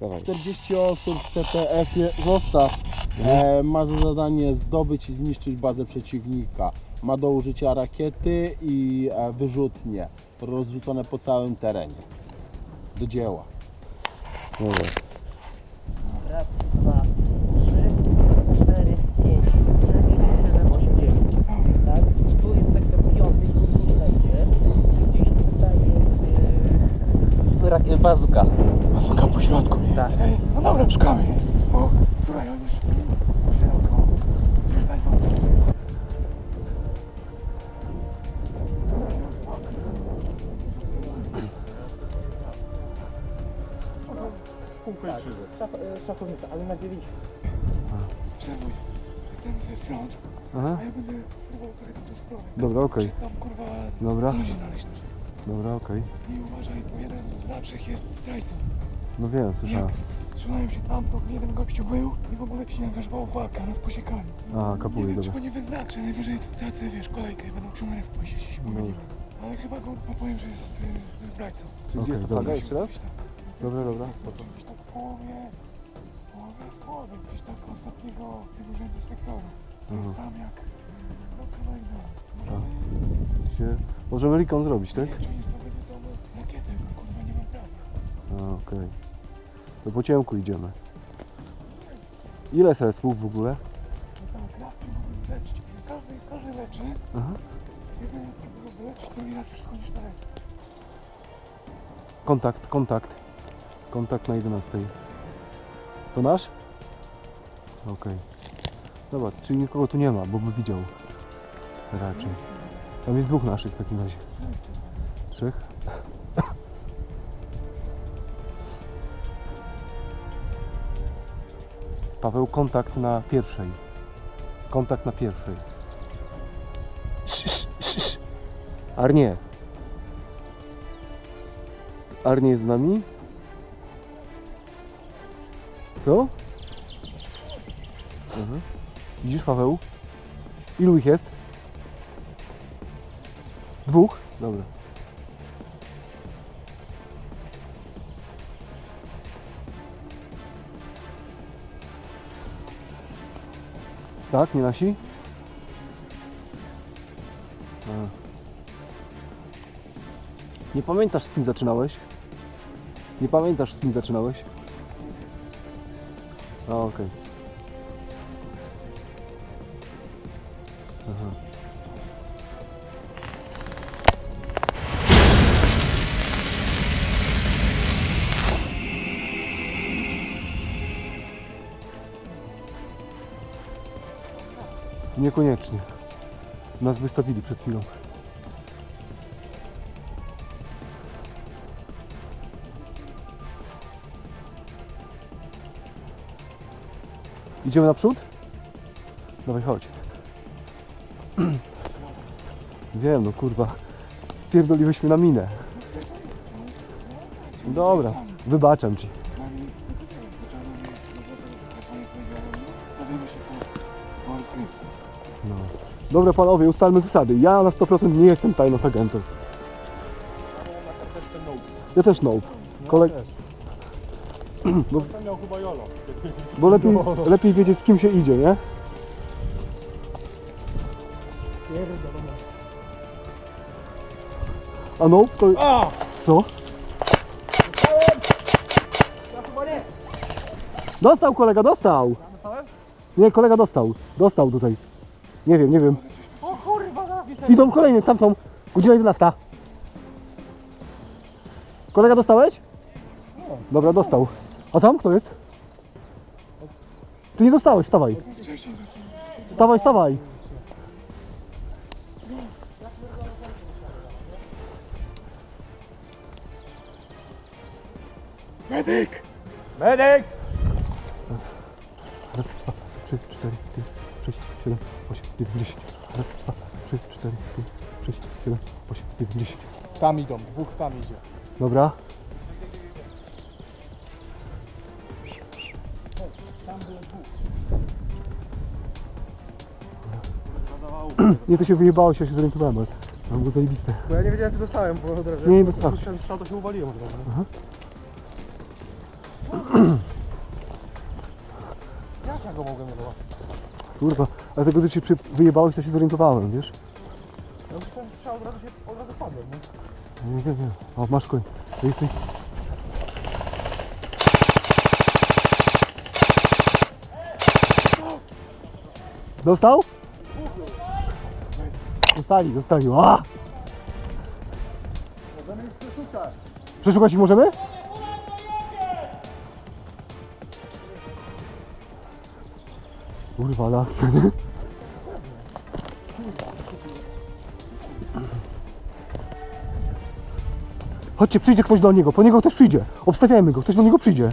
Dawaj. 40 osób w CTF-ie, zostaw, e, ma za zadanie zdobyć i zniszczyć bazę przeciwnika. Ma do użycia rakiety i e, wyrzutnie rozrzucone po całym terenie. Do dzieła. Dobra. Raz, dwa, trzy, cztery, pięć, sześć, siedem, osiem, dziewięć. Tak? I tu jest sektor piąty, i tu będzie. Gdzieś tutaj jest yy, rak- bazuka. Bazuka po środku mniej Tak. No dobra, szukamy. O, słuchaj, on. Daj wam. Szaf, szafownica, ale na dziewięć. Przebój. Ten front. Aha. A ja będę próbował tą stronę. Dobra, okej. Tam kurwa Dobra. ludzi znaleźć. Dobra, okej. I uważaj, bo jeden z naszych jest zdrajcą. No wiem, Jak słyszałem. strzelają się tam, to jeden gościu był i w ogóle się nie angażował w walkę, nas posiekali. A, Nie kapuję, wiem, czy dobra. go nie wyznaczę, najwyżej stracę, wiesz, kolejkę i będą książek wpłacić, jeśli się pomyliłem. Ale chyba go powiem, że jest y, zdrajcą. Okej, dobra. Gdzieś tam, Dobra, dobra. Gdzieś tak w połowie, w połowie, w połowie, gdzieś tak ostatniego tego rzędu sektora. To Mhm. jest tam jak, no kawałek dalej. A. Się... Możemy recon zrobić, tak? Nie, czy jest tam bo kurwa nie mam prawa. A, okej. To po ciemku idziemy. Ile sesów w ogóle? Raz nie mogę leczyć. Każdy, każdy leczy, Aha. jeden próbuje wyleczyć, drugi raz już schodzisz na. Kontakt, kontakt. Kontakt na 11. To nasz? Okej. Dobra, czyli nikogo tu nie ma, bo by widział. Raczej. Tam jest dwóch naszych w takim razie. Trzech? Paweł, kontakt na pierwszej. Kontakt na pierwszej. Sz, sz, sz. Arnie. Arnie jest z nami? Co? Mhm. Widzisz Paweł? Ilu ich jest? Dwóch? Dobra. Tak, nie nasi? A. Nie pamiętasz z kim zaczynałeś? Nie pamiętasz z kim zaczynałeś? Okej. Aha. Niekoniecznie. Nas wystawili przed chwilą. Idziemy naprzód? Dawaj, chodź. Wiem, no kurwa. Pierdoliłyśmy na minę. Dobra, wybaczam ci. No. Dobra panowie, ustalmy zasady. Ja na 100% nie jestem tajnos agentem. Ja też no. Koleg... Bo, To miał chyba Jolo. bo lepiej, lepiej wiedzieć z kim się idzie, nie? A no, to... Co? Dostał kolega, dostał! Nie, kolega dostał. Dostał tutaj. Nie wiem, nie wiem. O kurwa, Idą kolejne, tam są. Godzina 11. Kolega dostałeś? Dobra, dostał. A tam kto jest? Ty nie dostałeś, stawaj. Stawaj, stawaj. Medyk! Medyk! 10. Raz, dwa, trzy, cztery, pięć, sześć, siedem, osiem, dziewięć, dziesięć. Tam idą, dwóch tam idzie. Dobra. Nie, to się wyjebało, się, ja się zorientowałem, ale mam go zajebiste. Bo ja nie wiedziałem, czy dostałem, bo od razu... Nie, nie dostałem. Słyszałem strzał, to się uwaliłem od razu. Aha. Jak ja go mogłem wywołać? Kurwa dlatego że się przy... wyjebałeś, to się zorientowałem, wiesz? Ja myślałem, że od razu się, od razu padłem, nie? Nie, nie, nie. O, masz koń. Ty. Dostał? Dostali, dostali. A! Możemy ich przeszukać. Przeszukać ich możemy? Kurwa, akcja, nie? Chodźcie, przyjdzie ktoś do niego, po niego ktoś przyjdzie. Obstawiajmy go, ktoś do niego przyjdzie.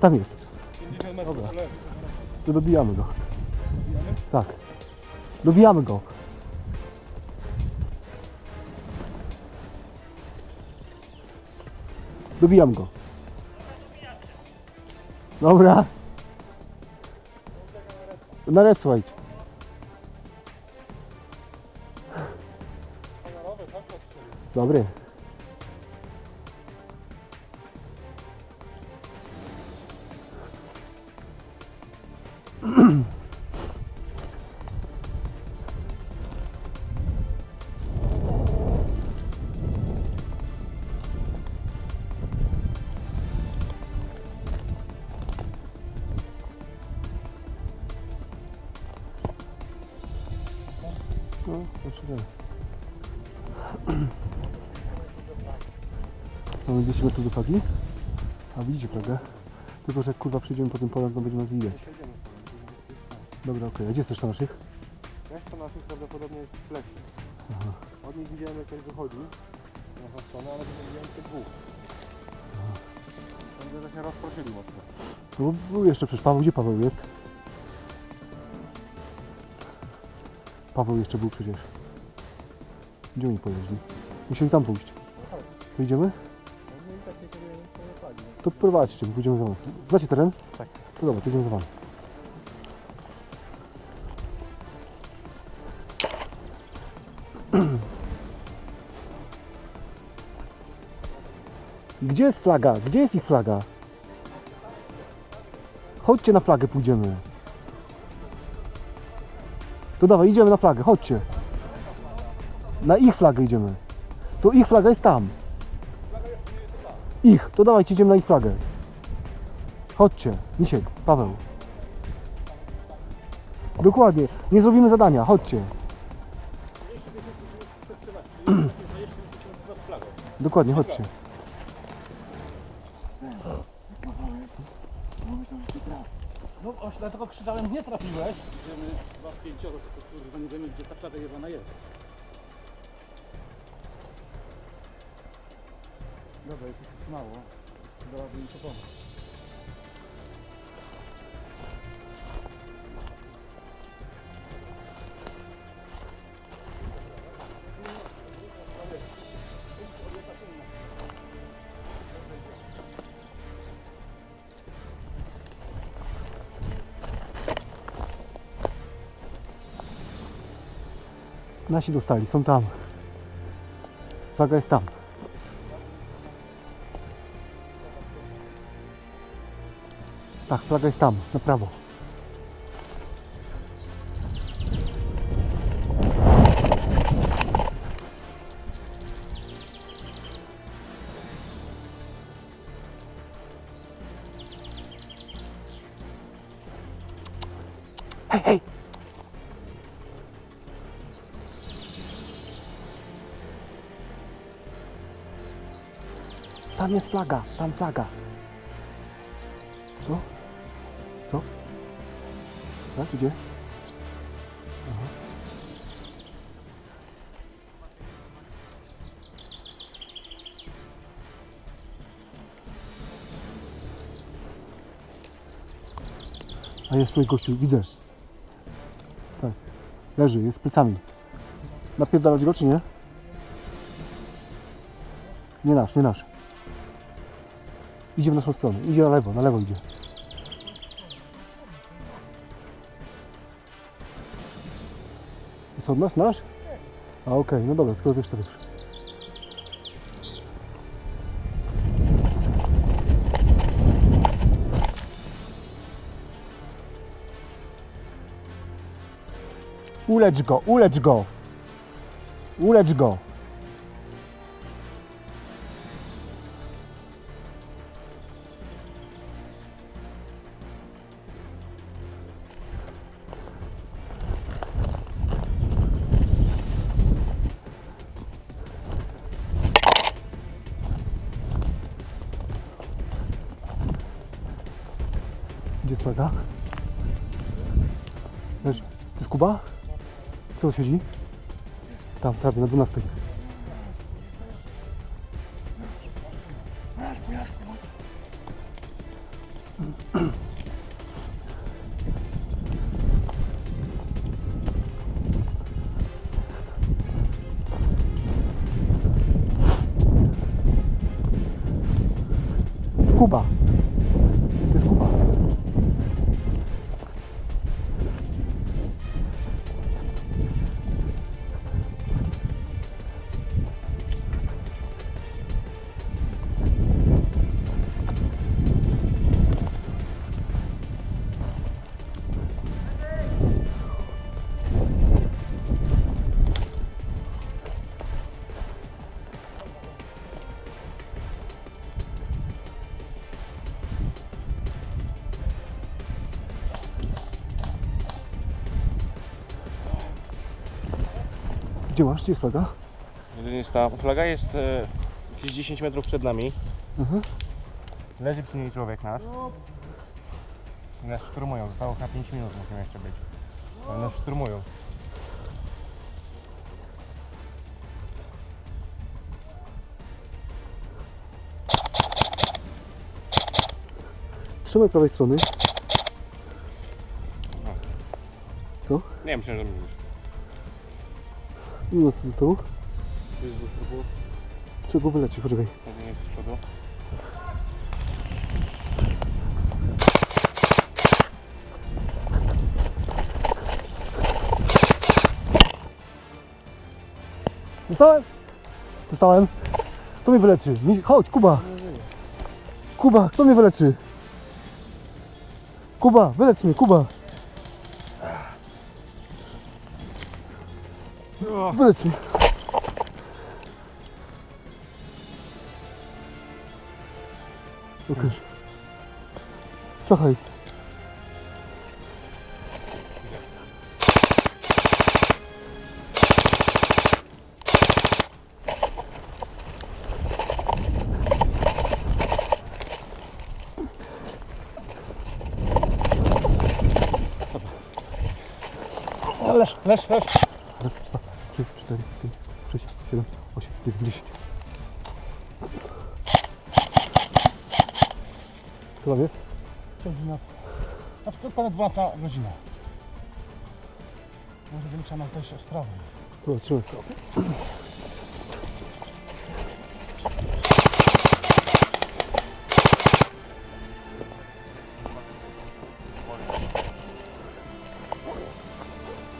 Tam jest. 50 metrów po lewo. To dobijamy go. Tak. Dobijamy go. Dobijam go. Dobra. Na red słuchajcie. Dobry. No, poczekaj. Mamy 200 metrów do. A widzicie flagę? Tylko, że jak kurwa przyjdziemy po tym polu, to będzie nas widać. Dobra, okej. A gdzie jest reszta naszych? Reszta naszych prawdopodobnie jest w lesie. Od nich widziałem jak ktoś wychodzi na naszą stronę, ale nie widziałem tych dwóch. Widzę, że się rozproszyli mocno. No był jeszcze przecież Paweł. Gdzie Paweł jest? Paweł jeszcze był przecież. Gdzie oni pojeździ? Musieli tam pójść. To idziemy? To prowadźcie, my pójdziemy za was. Znacie teren? Tak. To dobra, to idziemy za wami. Gdzie jest flaga? Gdzie jest ich flaga? Chodźcie na flagę, pójdziemy. To dawaj, idziemy na flagę, chodźcie. Na ich flagę idziemy. To ich flaga jest tam. Ich, to dawajcie, idziemy na ich flagę. Chodźcie, Misiek, Paweł. Dokładnie, nie zrobimy zadania, chodźcie. Dokładnie, chodźcie. No właśnie dlatego krzyczałem, nie trafiłeś. Idziemy dwa w pięcioro, tylko kurwa nie wiemy gdzie ta klata jebana jest. Dobra, jest mało. Dałaby im to pomóc. Nasi dostali, są tam. Flaga jest tam. Tak, flaga jest tam, na prawo. Hej! Tam jest flaga, tam flaga. Tak? Aha. A jest tutaj gościu, widzę. Tak. Leży, jest plecami. Napierdalać go czy nie? Nie nasz, nie nasz. Idzie w naszą stronę. Idzie na lewo, na lewo idzie. co, masz nasz? A okej, okay, no dobra, skoro to wiesz. Ulecz go, ulecz go. Ulecz go. Jest flaga? Wiesz, to jest Kuba? Co siedzi? Tam, prawie na 12. Kuba. Gdzie masz? Gdzie jest flaga? Jest ta flaga jest e, jakieś 10 metrów przed nami. Mhm. Leży przy niej człowiek nasz. Nas szturmują, zostało na 5 minut musimy jeszcze być. Ale nas szturmują. Trzymaj prawej strony. Nie, myślę, że mówisz. Ile nas tu zostało? To jest do trupu, Czego wyleci? Poczekaj. jeden jest z przodu. Dostałem? Dostałem. Kto mnie wyleczy? Mi- Chodź, Kuba. Kuba, kto mnie wyleczy? Kuba, wylecz mnie, Kuba. Mnie. Pokaż. Czacha jest. Leż. Raz, dwa, trzy, cztery, pięć, sześć, siedem, osiem, dziewięć, dziesięć. Co tam jest? Godzina. Na przykład ponad 12 godzina. Może trzeba nas o sprawę. Dobra, trzymaj.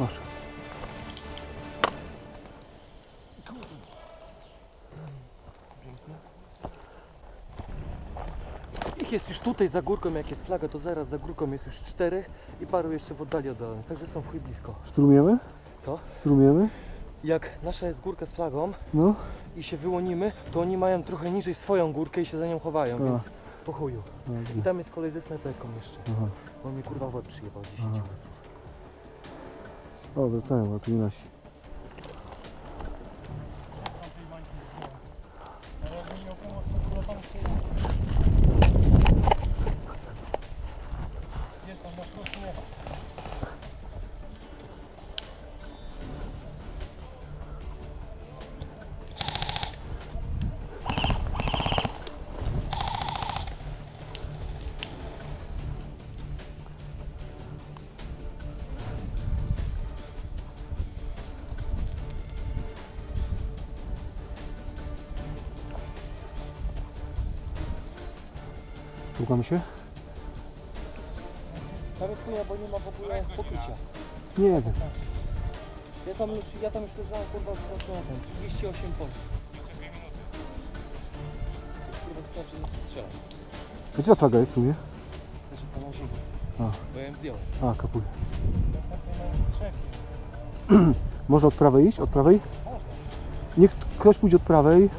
Masz. Jest już tutaj za górką, jak jest flaga, to zaraz za górką jest już czterech i paru jeszcze w oddali oddalonych, także są w chuj blisko. Szturmujemy? Co? Szturmujemy? Jak nasza jest górka z flagą No. i się wyłonimy, to oni mają trochę niżej swoją górkę i się za nią chowają, A. więc po chuju. I tam jest kolej ze snajperką jeszcze. Aha. Bo mnie kurwa w łeb przyjebał 10 Aha. metrów. O, wracają, to nie nasi. Szukamy się? Chuja, bo nie ma w ogóle pokrycia. Nie wiem. Ja tam już, ja tam już leżałem kurwa z kontrolą, 38 punktów. Kurwa, wystarczy nie strzelać. A gdzie ta flaga jest w sumie? Znaczy tam na ziemi. A. Bo ja ją zdjąłem. A, kapuj. Może od prawej iść? Od prawej? Niech ktoś pójdzie od prawej.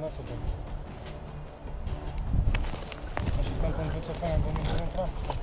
Ja się stamtąd wycofałem, bo nie byłem trafić.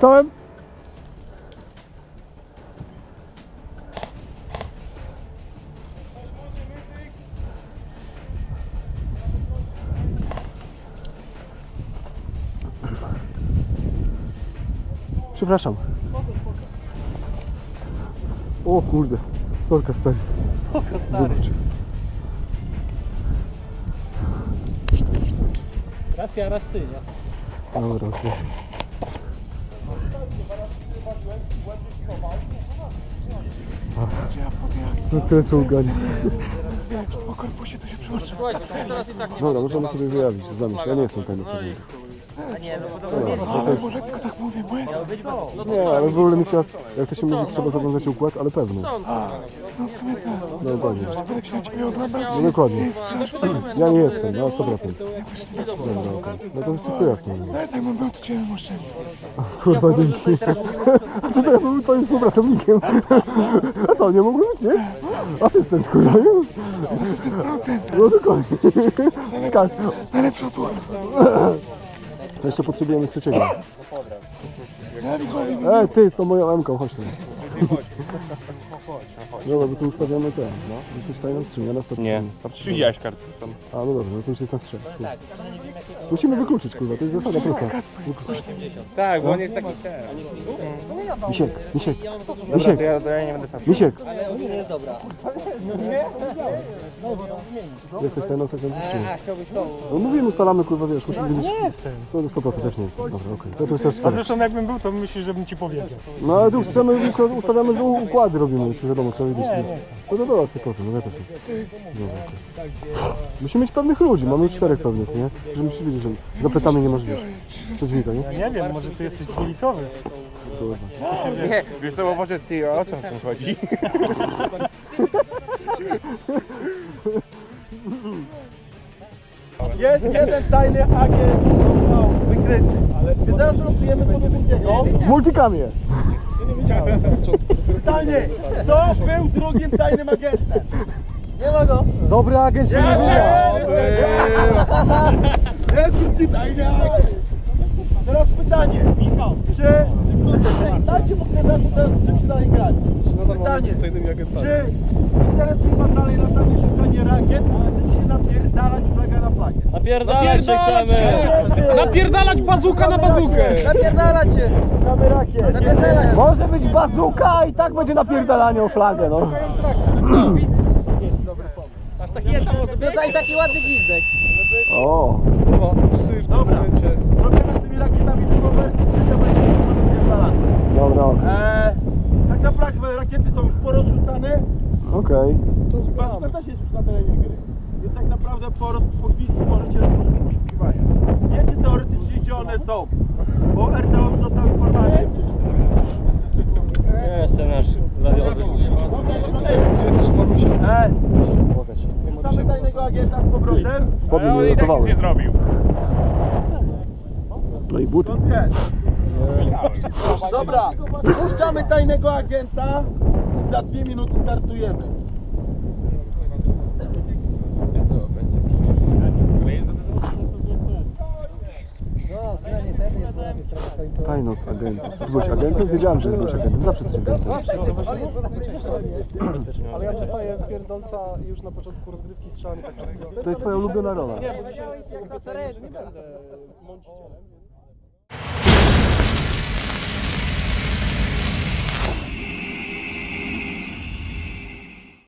Dostałem? Przepraszam. O kurde, sorka stary. Wybacz. Raz ja, raz ty, nie? Dobra, okej. Co tyle co ugania. Dobra, możemy sobie wyjawić, znam się. Ja nie jestem pewny. mówię. A nie, no Dobra, ja też. Nie, ale w ogóle mi się, jak to się mówi, trzeba zawiązać układ, ale pewny. No dokładnie. No dokładnie. Ja nie jestem, no 100%. Dobra, okej. No to wszystko jasne. Tak bym był, to cię bym oszczędził. Kurwa, dzięki. A co to ja był twoim współpracownikiem? A co, nie mógł być, nie? Asystent, kurwa, nie? No dokładnie. Skacz. Najlepsza tu. Jeszcze potrzebujemy trzeciego. Ej, ty, z tą moją M-ką, chodź tu. Dobra, bo tu ustawiamy ten, no. Jesteś tajną skrzynię, na stopniu. Nie, to przecież widziałeś kartę sam. A, no dobra, no to już jest na strzech. tak. Musimy wykluczyć, kurwa, to jest zasada prosta. Tak, bo on jest taki ten. Misiek, Misiek, Dobra, Misiek, to ja, to ja nie będę sam. Misiek. Ale nie jest dobra. Jesteś sekretną skrzynią. A, chciałbyś to... No mówimy, ustalamy, kurwa, wiesz, musimy wiedzieć. Nie jestem. To 100% też nie jest. Dobra, okej. To to jest też A cztery. zresztą jakbym był, to myślisz, żebym ci powiedział. No ale tu chcemy, ustawiamy, że układy robimy, czy wiadomo, trzeba Nie, nie. No to dobra, 100%, no ja też okej. Musimy mieć pewnych ludzi, mamy już czterech pewnych, nie? Że musisz wiedzieć, że za plecami nie masz wiesz. Co dźwiga, nie? Nie wiem, może ty jesteś dwulicowy. Kurwa. Nie, wiesz co, bo może ty, o co w tym chodzi? Jest jeden tajny agent, został wykryty. Więc zaraz losujemy sobie drugiego. Multikamie! Pytanie, kto był drugim tajnym agentem? Dobry agent się nie wyda. Jest drugi tajny agent. Teraz pytanie, czy... Dajcie mu kandydatu teraz, czym się dalej grać. Pytanie, czy interesuje was dalej latanie szukanie rakiet, a chcecie się napierdalać flaga na flagę? Napierdalać się chcemy! Napierdalać bazuka na bazukę! Napierdalać się! Mamy rakiet. Napierdalać! Może być bazuka i tak będzie napierdalanie o flagę, no. Dostałeś taki ładny gwizdek. O, Dobra, zrobimy z tymi rakietami drugą wersję, trzecia będzie napierdalana. dobra, okej. Eee, tak naprawdę rakiety są już porozrzucane, Okej. bazuka też jest już na terenie gry. Więc tak naprawdę po, roz, po gwizdku możecie rozpocząć poszukiwania. Wiecie teoretycznie gdzie one są, bo RTO już dostał informację wcześniej. Jestem nasz radiowy. Eee, Wrzucamy tajnego agenta z powrotem. Spodnie Ale nie on i tak nic ratowały. nie zrobił. No i buty. Skąd wiesz? Dobra, puszczamy tajnego agenta i za dwie minuty startujemy. No. Tajnos agenta. Ty byłeś agentem? Wiedziałem, że byłeś agentem. Zawsze jesteś agentem. Ale ja dostaję pierdolca już na początku rozgrywki strzelamy tak. To jest twoja ulubiona rola. Nie, bo dzisiaj jak na nie będę mącicielem.